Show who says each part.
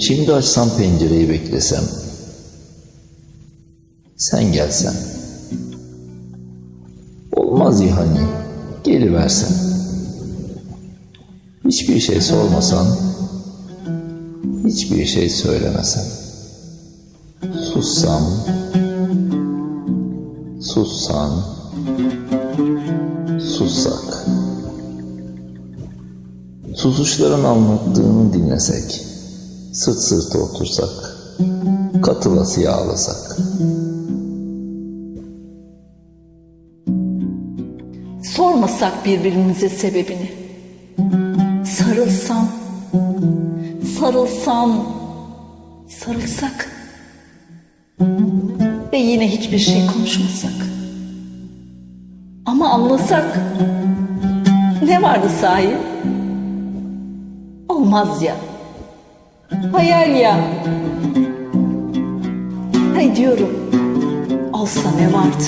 Speaker 1: Şimdi açsam pencereyi beklesem. Sen gelsen. Olmaz ya hani. Geliversen. Hiçbir şey sormasan. Hiçbir şey söylemesen. Sussam. Sussan. Sussak. Susuşların anlattığını dinlesek. Sırt sırta otursak. Katılasıya ağlasak.
Speaker 2: Sormasak birbirimize sebebini. Sarılsam, sarılsam, sarılsak. Ve yine hiçbir şey konuşmasak. Ama anlasak. Ne vardı sahi? Olmaz ya. Hayal ya. Ne diyorum? Olsa ne vardı?